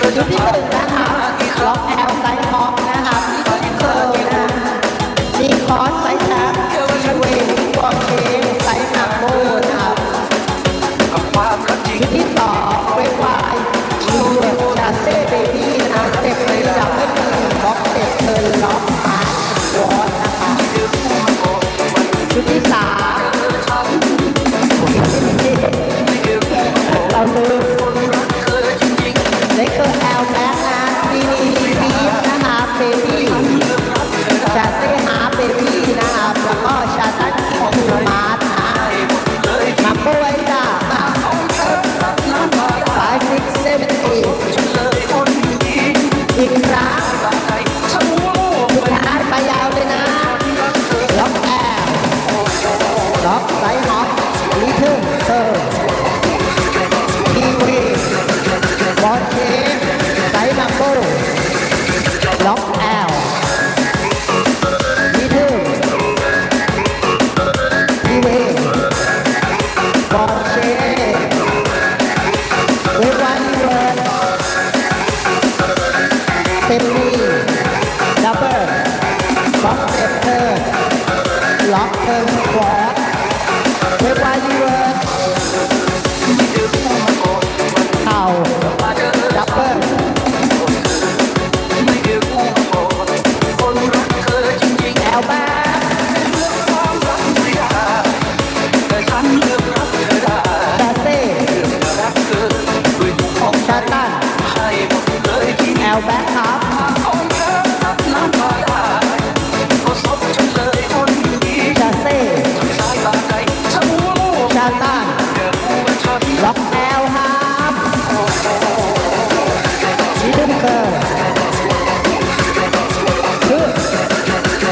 ชุดที่1นะคะล็อกแอลไซส์ท็อปนะคะที่คเสินะมีคอสไซส์แท็บช่วยบอลเคไซส์มาโก้นะคะชุดที่สองเวฟายูแบบจัดเต้เบบี้นะเต็มเลยจับไม่ล็อกเต็มล็อกฮาร์ดวอตนะคะชุดที่สามเร อีกครั้ง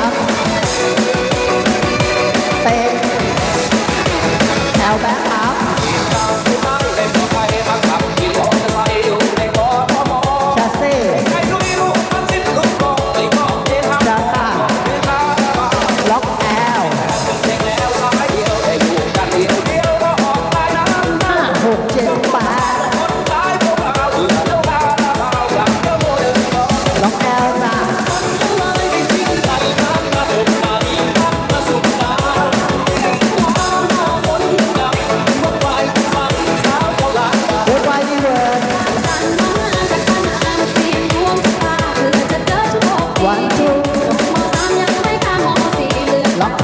up.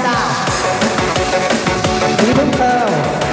down, down. Even down.